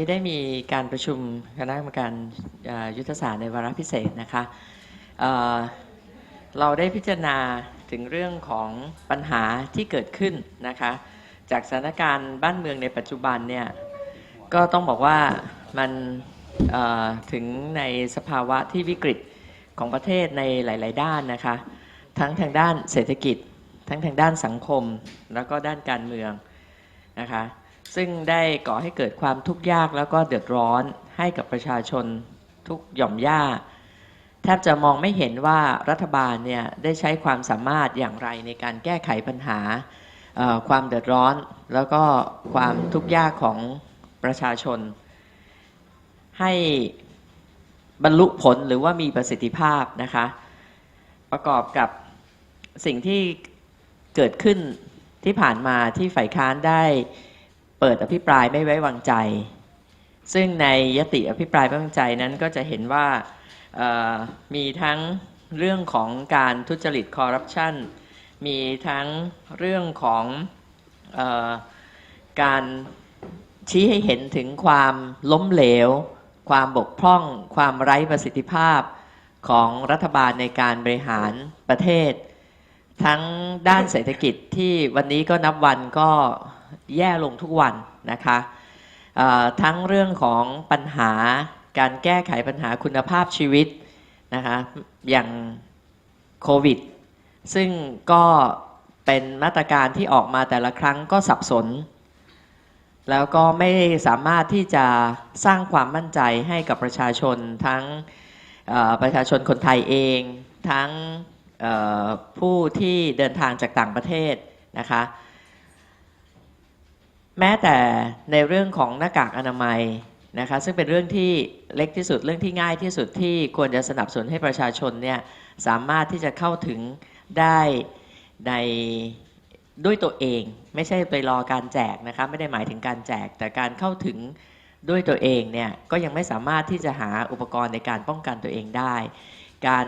นี้ได้มีการประชุมคณะกรรมการยุทธศาสตร์ในวาระพิเศษนะคะเเราได้พิจารณาถึงเรื่องของปัญหาที่เกิดขึ้นนะคะจากสถานการณ์บ้านเมืองในปัจจุบันเนี่ยก็ต้องบอกว่ามันถึงในสภาวะที่วิกฤตของประเทศในหลาย ๆ ด้านนะคะทั้งทางด้านเศรษฐกิจ ทั้งทางด้านสังคม แล้วก็ด้านการเมืองนะคะ ซึ่งได้ก่อให้เกิดความทุกข์ยากแล้วก็เดือดร้อนให้กับประชาชนทุกหย่อมย่าแทบจะมองไม่เห็นว่ารัฐบาลเนี่ยได้ใช้ความสามารถอย่างไรในการแก้ไขปัญหาความเดือดร้อน แล้วก็ความทุกข์ยากของประชาชน ให้บรรลุผลหรือว่ามีประสิทธิภาพนะคะ ประกอบกับสิ่งที่เกิดขึ้นที่ผ่านมาที่ฝ่ายค้านได้ เปิดอภิปรายไม่ไว้วางใจ ซึ่งในยติอภิปรายไม่ไว้วางใจนั้นก็จะเห็นว่ามีทั้งเรื่องของการทุจริตคอร์รัปชันมีทั้งเรื่องของออการชี้ให้เห็นถึงความล้มเหลว ความบกพร่อง ความไร้ประสิทธิภาพของรัฐบาลในการบริหารประเทศ ทั้งด้านเศรษฐกิจที่วันนี้ก็นับวันก็ แย่ลงทุกวันนะคะทั้งเรื่องของปัญหาการแก้ไขปัญหาคุณภาพชีวิตนะคะอย่างโควิด ซึ่งก็เป็นมาตรการที่ออกมาแต่ละครั้งก็สับสน แล้วก็ไม่สามารถที่จะสร้างความมั่นใจให้กับประชาชนทั้งประชาชนคนไทยเอง ทั้งผู้ที่เดินทางจากต่างประเทศนะคะ แม้แต่ในเรื่องของหน้ากากอนามัยนะคะซึ่งเป็นเรื่องที่เล็กที่สุดเรื่องที่ง่ายที่สุดที่ควรจะสนับสนุนให้ประชาชนเนี่ยสามารถที่จะเข้าถึงได้ในด้วยตัวเอง ไม่ใช่ไปรอการแจกนะคะไม่ได้หมายถึงการแจก แต่การเข้าถึงด้วยตัวเองเนี่ยก็ยังไม่สามารถที่จะหาอุปกรณ์ในการป้องกันตัวเองได้ การ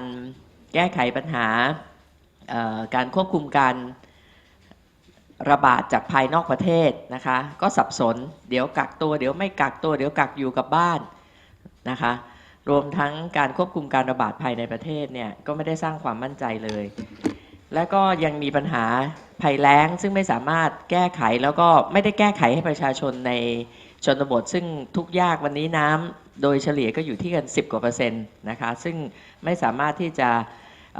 แก้ไขปัญหาการควบคุมการ ระบาดจากภายนอกประเทศนะคะ ก็สับสน เดี๋ยวกักตัว เดี๋ยวไม่กักตัว เดี๋ยวกักอยู่กับบ้านนะคะ รวมทั้งการควบคุมการระบาดภายในประเทศเนี่ยก็ไม่ได้สร้างความมั่นใจเลย และก็ยังมีปัญหาภัยแล้งซึ่งไม่สามารถแก้ไขแล้วก็ไม่ได้แก้ไขให้ประชาชนในชนบท ซึ่งทุกยากวันนี้น้ำโดยเฉลี่ยก็อยู่ที่กัน 10 กว่าเปอร์เซ็นต์นะคะ ซึ่งไม่สามารถที่จะ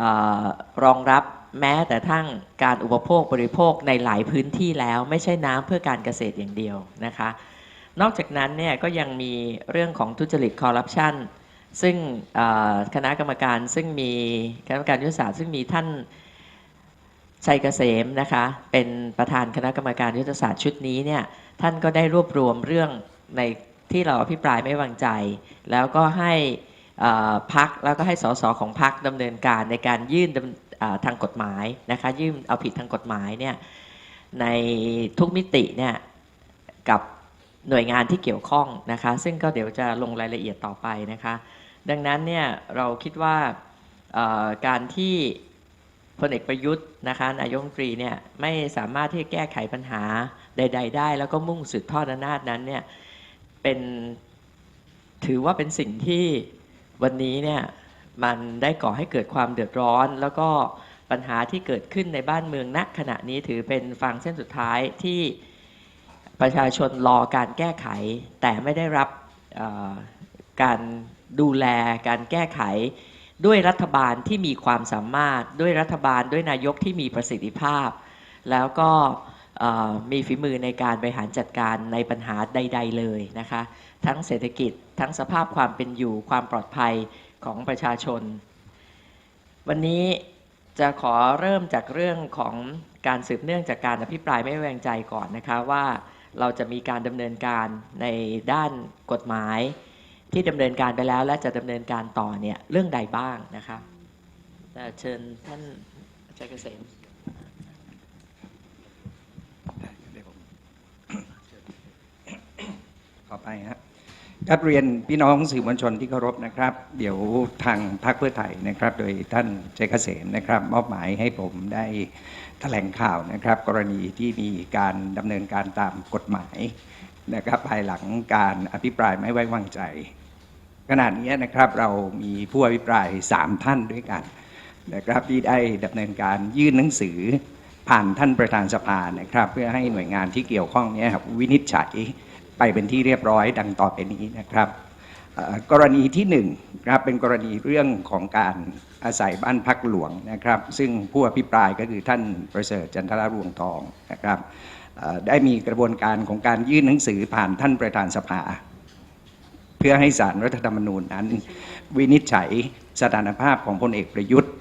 ออรองรับ แม้แต่ทั้งการอุปโภคบริโภคในหลายพื้นที่แล้วไม่ใช่น้ำเพื่อการเกษตรอย่างเดียวนะคะ นอกจากนั้นเนี่ยก็ยังมีเรื่องของทุจริตคอร์รัปชันซึ่งคณะกรรมการซึ่งมีคณะกรรมการยุทธศาสตร์ซึ่งมีท่านชัยเกษมนะคะเป็นประธานคณะกรรมการยุทธศาสตร์ชุดนี้เนี่ยท่านก็ได้รวบรวมเรื่องในที่เราอภิปรายไม่วางใจ แล้วก็ให้พักแล้วก็ให้สสของพักดำเนินการในการยื่น ทางกฎหมายนะคะยื่นเอาผิดทางกฎหมายเนี่ยในทุกมิติเนี่ยกับหน่วยงานที่เกี่ยวข้องนะคะ ซึ่งก็เดี๋ยวจะลงรายละเอียดต่อไปนะคะ ดังนั้นเนี่ยเราคิดว่าการที่พลเอกประยุทธ์นะคะนายกรัฐมนตรีเนี่ยไม่สามารถที่จะแก้ไขปัญหาใด ๆ ได้ แล้วก็มุ่งสืบทอดอำนาจนั้นเนี่ยเป็นถือว่าเป็นสิ่งที่วันนี้เนี่ย มันได้ก่อให้เกิดความเดือดร้อน แล้วก็ปัญหาที่เกิดขึ้นในบ้านเมืองณขณะนี้ถือเป็นฟางเส้นสุดท้ายที่ประชาชนรอการแก้ไข แต่ไม่ได้รับการดูแลการแก้ไข ด้วยรัฐบาลที่มีความสามารถด้วยรัฐบาลด้วยนายกที่มีประสิทธิภาพ แล้วก็มีฝีมือในการบริหารจัดการในปัญหาใด ๆ เลยนะคะ ทั้งเศรษฐกิจทั้งสภาพความเป็นอยู่ความปลอดภัย ของประชาชน วันนี้จะขอเริ่มจากเรื่องของการสืบเนื่องจากการอภิปรายไม่ไว้วางใจก่อนนะคะว่าเราจะมีการดำเนินการในด้านกฎหมาย ที่ดำเนินการไปแล้วและจะดำเนินการต่อเนี่ยเรื่องใดบ้างนะคะแต่เชิญท่านอาจารย์เกษมเดี๋ยวผมขอไปฮะ ครับเรียนพี่น้องสื่อมวลชนที่เคารพนะครับ เดี๋ยวทางพรรคเพื่อไทยนะครับ โดยท่านเจเกษมนะครับ มอบหมายให้ผมได้แถลงข่าวนะครับ กรณีที่มีการดำเนินการตามกฎหมายนะครับ ภายหลังการอภิปรายไม่ไว้วางใจ ขณะนี้นะครับเรามีผู้อภิปราย 3 ท่านด้วยกันนะครับที่ได้ดำเนินการยื่นหนังสือผ่านท่านประธานสภานะครับ เพื่อให้หน่วยงานที่เกี่ยวข้องเนี้ครับวินิจฉัย ไปเป็นที่เรียบร้อยดังต่อไปนี้นะครับ กรณีที่หนึ่งครับเป็นกรณีเรื่องของการอาศัยบ้านพักหลวงนะครับ ซึ่งผู้อภิปรายก็คือท่านประเสริฐจันทรรวงทองนะครับได้มีกระบวนการของการยื่นหนังสือผ่านท่านประธานสภา เพื่อให้สารรัฐธรรมนูญนั้น วินิจฉัยสถานภาพของพลเอกประยุทธ์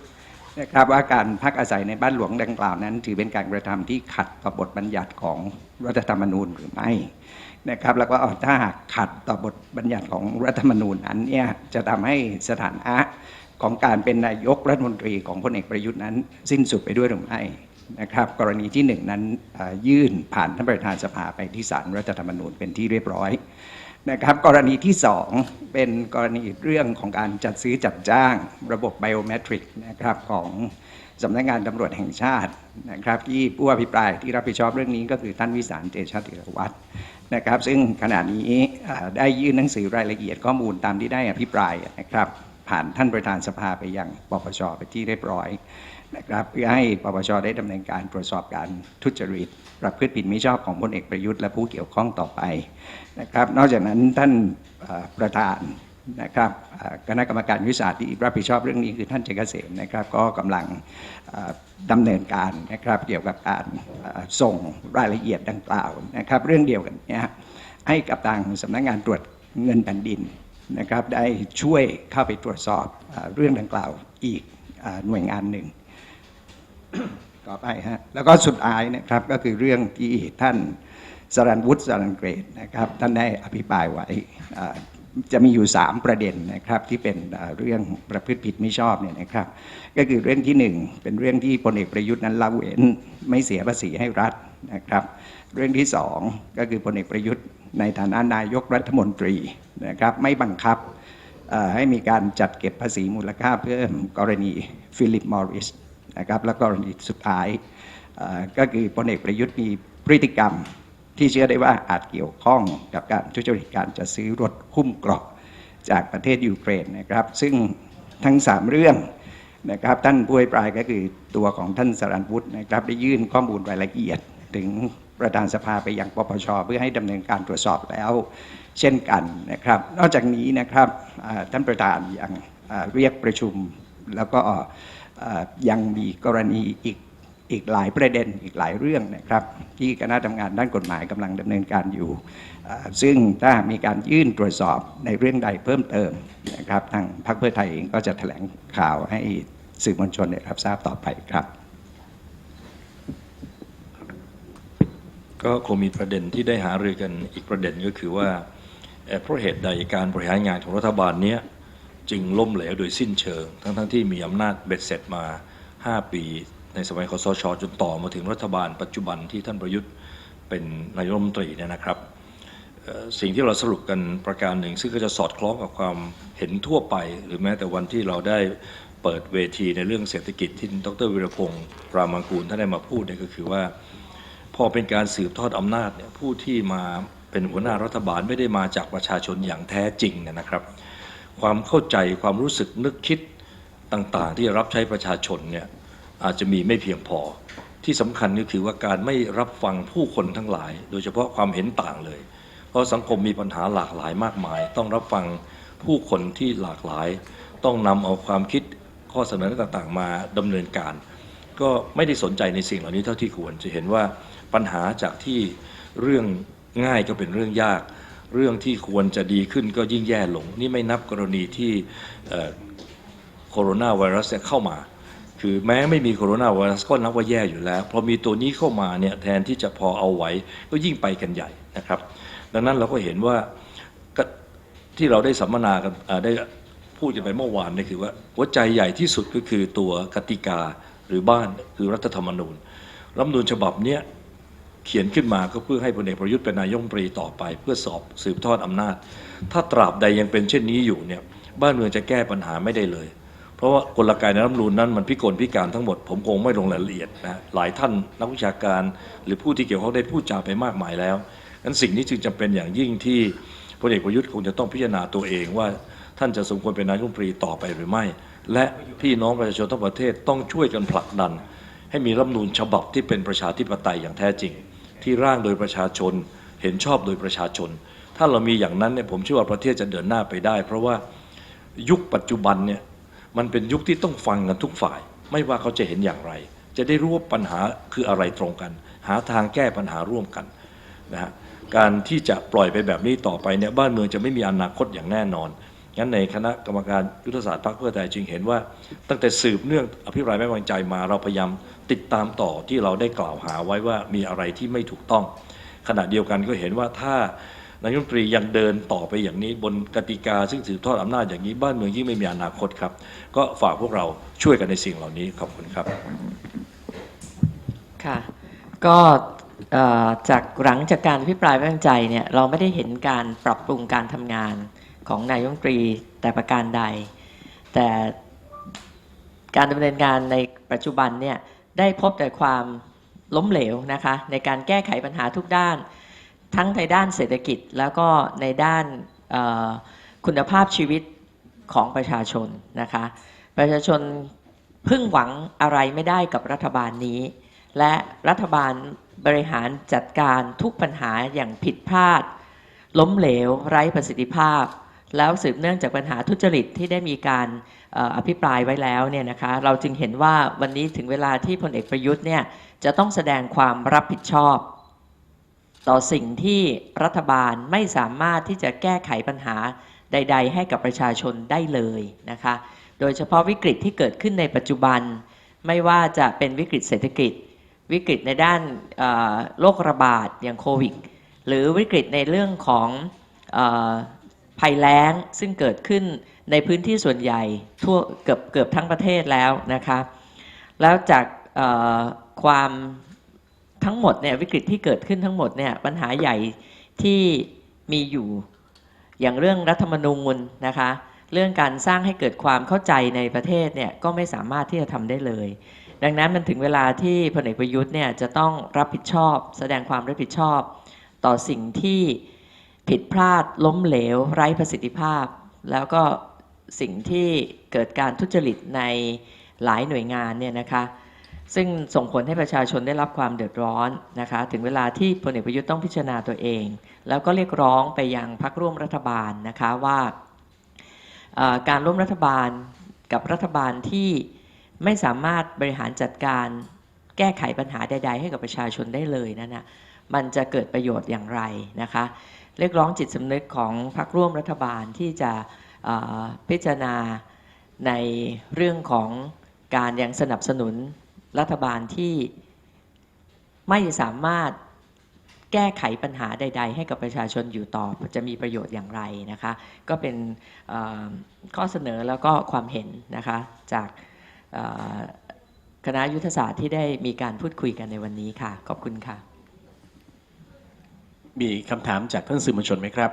นะครับว่าการพักอาศัยในบ้านหลวงดังกล่าวนั้น ถือเป็นการกระทำที่ขัดต่อบทบัญญัติของ รัฐธรรมนูญหรือไม่นะครับแล้วก็ถ้าหากขัดต่อบทบัญญัติของรัฐธรรมนูญนั้นเนี่ยจะทำให้สถานะของการเป็นนายกรัฐมนตรีของพลเอกประยุทธ์นั้น สิ้นสุดไปด้วยหรือไม่นะครับกรณีที่หนึ่งนั้นยื่นผ่านท่านประธานสภาไปที่ศาลรัฐธรรมนูญเป็นที่เรียบร้อย นะครับกรณีที่ 2 เป็นกรณีเรื่องของการจัดซื้อจัดจ้างระบบไบโอเมตริกนะครับของสำนักงานตำรวจแห่งชาตินะครับ ที่ผู้อภิปรายที่รับผิดชอบเรื่องนี้ก็คือท่านวิสารเตชะธีรวัตรนะครับ ซึ่งขณะนี้ได้ยื่นหนังสือรายละเอียดข้อมูลตามที่ได้อภิปรายนะครับ ผ่านท่านประธานสภาไปยังปปชไปที่เรียบร้อย นะครับเพื่อให้ปปชได้ดำเนินการตรวจสอบการทุจริต ประพฤติผิดมิชอบของพลเอกประยุทธ์และผู้เกี่ยวข้องต่อไปนะครับ นอกจากนั้นท่านประธานนะครับคณะกรรมการวิสาที่รับผิดชอบเรื่องนี้คือท่านเจเกษมนะครับ ก็กำลังเอ่อดำเนินการนะครับ เกี่ยวกับการส่งรายละเอียดดังกล่าวนะครับ เรื่องเดียวกันเนี้ยให้กับทางสำนักงานตรวจเงินแผ่นดินนะครับ ได้ช่วยเข้าไปตรวจสอบเรื่องดังกล่าวอีกหน่วยงานหนึ่ง ต่อไปฮะแล้วก็สุดท้ายนะครับก็คือเรื่องที่ท่านสรันวุฒิสรันเกรดนะครับท่านได้อภิปรายไว้จะมีอยู่ 3 ประเด็นนะครับที่เป็นเรื่องประพฤติผิดไม่ชอบเนี่ยนะครับ ก็คือเรื่องที่ 1 เป็นเรื่องที่พลเอกประยุทธ์นั้นละเว้นไม่เสียภาษีให้รัฐนะครับ เรื่องที่ 2 ก็คือพลเอกประยุทธ์ในฐานะนายกรัฐมนตรีนะครับไม่บังคับให้มีการจัดเก็บภาษีมูลค่าเพิ่มกรณีฟิลิปมอริส นะครับและกรณีสุดท้ายก็คือพลเอกประยุทธ์มีพฤติกรรมที่เชื่อได้ว่าอาจเกี่ยวข้องกับการทุจริตการจัดซื้อรถหุ้มเกราะจากประเทศยูเครนนะครับ ซึ่งทั้ง 3 เรื่องนะครับท่านผู้อภิปรายก็คือตัวของท่านสรันวุฒินะครับได้ยื่นข้อมูลรายละเอียด ถึงประธานสภาไปยังปปชเพื่อให้ดำเนินการตรวจสอบแล้ว เช่นกันนะครับ นอกจากนี้นะครับท่านประธานยังเรียกประชุมแล้วก็ ยังมีกรณีอีกอีกหลายประเด็นอีกหลายเรื่องนะครับที่คณะทำงานด้านกฎหมายกำลังดำเนินการอยู่ ซึ่งถ้ามีการยื่นตรวจสอบในเรื่องใดเพิ่มเติมนะครับทางพรรคเพื่อไทยเองก็จะแถลงข่าวให้สื่อมวลชนได้รับทราบต่อไปครับ ก็คงมีประเด็นที่ได้หารือกันอีกประเด็นก็คือว่าเพราะเหตุใดการบริหารงานของรัฐบาลเนี้ย จึงล้มเหลวโดยสิ้นเชิง ทั้งๆทที่มีอำนาจเบ็ดเสร็จมา 5 ปี ในสมัยคสช จนต่อมาถึงรัฐบาลปัจจุบันที่ท่านประยุทธ์เป็นนายกรัฐมนตรีเนี่ยนะครับสิ่งที่เราสรุปกันประการหนึ่ง ซึ่งก็จะสอดคล้องกับความเห็นทั่วไป หรือแม้แต่วันที่เราได้เปิดเวทีในเรื่องเศรษฐกิจที่ดรวิรพงศ์รามังกูลท่านได้มาพูดเนี่ยก็คือว่า พอเป็นการสืบทอดอำนาจเนี่ยผู้ที่มาเป็นหัวหน้ารัฐบาลไม่ได้มาจากประชาชนอย่างแท้จริงเนยนะครับ ความเข้าใจความรู้สึกนึกคิดต่างๆ ที่รับใช้ประชาชนเนี่ยอาจจะมีไม่เพียงพอ ที่สำคัญก็คือว่าการไม่รับฟังผู้คนทั้งหลาย โดยเฉพาะความเห็นต่างเลย เพราะสังคมมีปัญหาหลากหลายมากมาย ต้องรับฟังผู้คนที่หลากหลาย ต้องนำเอาความคิดข้อเสนอต่างๆ มาดำเนินการ ก็ไม่ได้สนใจในสิ่งเหล่านี้เท่าที่ควรจะเห็นว่าปัญหาจากที่เรื่องง่ายก็เป็นเรื่องยาก เรื่องที่ควรจะดีขึ้นก็ยิ่งแย่ลง นี่ไม่นับกรณีที่โคโรนาไวรัสเนี่ยเข้ามา คือแม้ไม่มีโคโรนาไวรัสก็นับว่าแย่อยู่แล้วพอมีตัวนี้เข้ามาเนี่ยแทนที่จะพอเอาไหว้ก็ยิ่งไปกันใหญ่นะครับ ดังนั้นเราก็เห็นว่าที่เราได้สัมมนากันได้พูดกันไปเมื่อวานนี่คือว่าหัวใจใหญ่ที่สุดก็คือตัวกติกาหรือบ้านคือรัฐธรรมนูญรัฐธรรมนูญฉบับเนี้ย เขียนขึ้นมาก็เพื่อให้พลเอกประยุทธ์เป็นนายกปรีต่อไป เพื่อสอบสืบทอดอำนาจ ถ้าตราบใดยังเป็นเช่นนี้อยู่เนี่ยบ้านเมืองจะแก้ปัญหาไม่ได้เลย เพราะว่ากลไกในรัฐมนูญนั้นมันพิกลพิการทั้งหมด ผมคงไม่ลงรายละเอียดนะหลายท่านนักวิชาการ หรือผู้ที่เกี่ยวข้องได้พูดจาไปมากมายแล้วนั้นสิ่งนี้จึงจำเป็นอย่างยิ่งที่พลเอกประยุทธ์คงจะต้องพิจารณาตัวเองว่าท่านจะสมควรเป็นนายกรัฐมนตรีต่อไปหรือไม่ และพี่น้องประชาชนทั้งประเทศต้องช่วยกันผลักดัน ให้มีรัฐมนูญฉบับที่เป็นประชาธิปไตยอย่างแท้จริง ที่ร่างโดยประชาชน เห็นชอบโดยประชาชน ถ้าเรามีอย่างนั้นเนี่ยผมเชื่อว่าประเทศจะเดินหน้าไปได้ เพราะว่ายุคปัจจุบันเนี่ยมันเป็นยุคที่ต้องฟังกันทุกฝ่าย ไม่ว่าเขาจะเห็นอย่างไร จะได้รู้ว่าปัญหาคืออะไรตรงกัน หาทางแก้ปัญหาร่วมกันนะฮะการที่จะปล่อยไปแบบนี้ต่อไปเนี่ยบ้านเมืองจะไม่มีอนาคตอย่างแน่นอน งั้นในคณะกรรมการยุทธศาสตร์พรรคเพื่อไทยจึงเห็นว่า ตั้งแต่สืบเนื่องอภิปรายไม่วางใจมาเราพยายามติดตามต่อที่เราได้กล่าวหาไว้ว่ามีอะไรที่ไม่ถูกต้อง ขณะเดียวกันก็เห็นว่าถ้านายกรัฐมนตรียังเดินต่อไปอย่างนี้บนกติกา ซึ่งสืบทอดอำนาจอย่างนี้บ้านเมืองยิ่งไม่มีอนาคตครับ ก็ฝากพวกเราช่วยกันในสิ่งเหล่านี้ขอบคุณครับค่ะก็จากหลังจากการพิปรายไม่ไว้วางใจเนี่ยเราไม่ได้เห็นการปรับปรุงการทำงาน ของนายมนตรีแต่ประการใด แต่การดำเนินงานในปัจจุบันเนี่ยได้พบแต่ความล้มเหลวนะคะในการแก้ไขปัญหาทุกด้าน ทั้งในด้านเศรษฐกิจแล้วก็ในด้านคุณภาพชีวิตของประชาชนนะคะประชาชนพึ่งหวังอะไรไม่ได้กับรัฐบาลนี้ และรัฐบาลบริหารจัดการทุกปัญหาอย่างผิดพลาด ล้มเหลว ไร้ประสิทธิภาพ แล้วสืบเนื่องจากปัญหาทุจริตที่ได้มีการอภิปรายไว้แล้วเนี่ยนะคะเราจึงเห็นว่าวันนี้ถึงเวลาที่พลเอกประยุทธ์เนี่ยจะต้องแสดงความรับผิดชอบ ต่อสิ่งที่รัฐบาลไม่สามารถที่จะแก้ไขปัญหาใด ๆ ให้กับประชาชนได้เลยนะคะโดยเฉพาะวิกฤตที่เกิดขึ้นในปัจจุบัน ไม่ว่าจะเป็นวิกฤตเศรษฐกิจ วิกฤตในด้านโรคระบาดอย่างโควิด หรือวิกฤตในเรื่องของ ภัยแล้งซึ่งเกิดขึ้นในพื้นที่ส่วนใหญ่ทั่วเกือบเกือบทั้งประเทศแล้วนะคะแล้วจากความทั้งหมดเนี่ยวิกฤตที่เกิดขึ้นทั้งหมดเนี่ยปัญหาใหญ่ที่มีอยู่อย่างเรื่องรัฐธรรมนูญนะคะเรื่องการสร้างให้เกิดความเข้าใจในประเทศเนี่ยก็ไม่สามารถที่จะทำได้เลย ดังนั้นมันถึงเวลาที่พลเอกประยุทธ์เนี่ยจะต้องรับผิดชอบ แสดงความรับผิดชอบ ต่อสิ่งที่ ผิดพลาดล้มเหลว ไร้ประสิทธิภาพ แล้วก็สิ่งที่เกิดการทุจริตในหลายหน่วยงานเนี่ยนะคะซึ่งส่งผลให้ประชาชนได้รับความเดือดร้อนนะคะถึงเวลาที่พลเอกประยุทธ์ต้องพิจารณาตัวเอง แล้วก็เรียกร้องไปยังพรรคร่วมรัฐบาลนะคะว่าการร่วมรัฐบาลกับรัฐบาลที่ไม่สามารถบริหารจัดการแก้ไขปัญหาใด ๆ ให้กับประชาชนได้เลยนั่นนะมันจะเกิดประโยชน์อย่างไรนะคะ เรียกร้องจิตสำนึกของพรรคร่วมรัฐบาลที่จะพิจารณาในเรื่องของการยังสนับสนุนรัฐบาลที่ไม่สามารถแก้ไขปัญหาใด ๆ ให้กับประชาชนอยู่ต่อจะมีประโยชน์อย่างไรนะคะ ก็เป็นข้อเสนอแล้วก็ความเห็นนะคะจากคณะยุทธศาสตร์ที่ได้มีการพูดคุยกันในวันนี้ค่ะ ขอบคุณค่ะ มีคำถามจากท่านสื่อมวลชนไหมครับ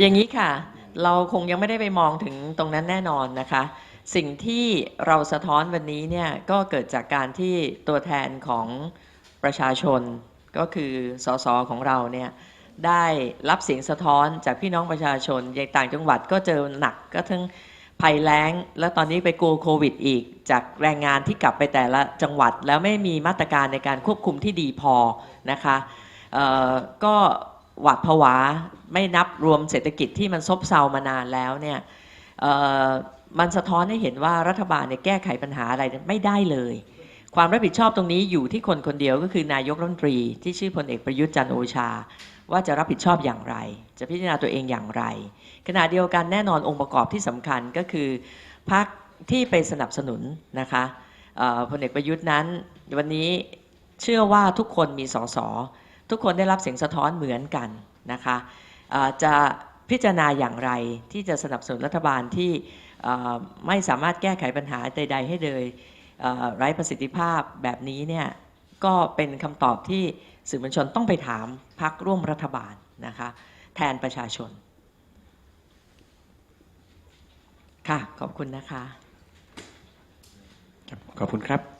อย่างนี้ค่ะ เราคงยังไม่ได้ไปมองถึงตรงนั้นแน่นอนนะคะ สิ่งที่เราสะท้อนวันนี้เนี่ยก็เกิดจากการที่ตัวแทนของประชาชนก็คือสสของเราเนี่ย ได้รับเสียงสะท้อนจากพี่น้องประชาชนอย่างต่างจังหวัดก็เจอหนักก็ทั้งภัยแล้ง แล้วตอนนี้ไปกลัวโควิดอีก จากแรงงานที่กลับไปแต่ละจังหวัด แล้วไม่มีมาตรการในการควบคุมที่ดีพอนะคะก็หวาดผวาไม่นับรวมเศรษฐกิจที่มันซบเซามานานแล้วเนี่ยมันสะท้อนให้เห็นว่ารัฐบาลเนี่ยแก้ไขปัญหาอะไรไม่ได้เลย ความรับผิดชอบตรงนี้อยู่ที่คนคนเดียวก็คือนายกรัฐมนตรี ที่ชื่อพลเอกประยุทธ์จันโอชา ว่าจะรับผิดชอบอย่างไร จะพิจารณาตัวเองอย่างไร ขณะเดียวกันแน่นอนองค์ประกอบที่สำคัญก็คือพรรคที่ไปสนับสนุนนะคะพลเอกประยุทธ์นั้น วันนี้เชื่อว่าทุกคนมีสสทุกคนได้รับเสียงสะท้อนเหมือนกันนะคะจะพิจารณาอย่างไรที่จะสนับสนุนรัฐบาลที่ไม่สามารถแก้ไขปัญหาใด ๆ ให้เลยไร้ประสิทธิภาพแบบนี้เนี่ยก็เป็นคำตอบที่สื่อมวลชนต้องไปถาม พักร่วมรัฐบาลนะคะแทนประชาชน ค่ะ ขอบคุณนะคะ ขอบคุณครับ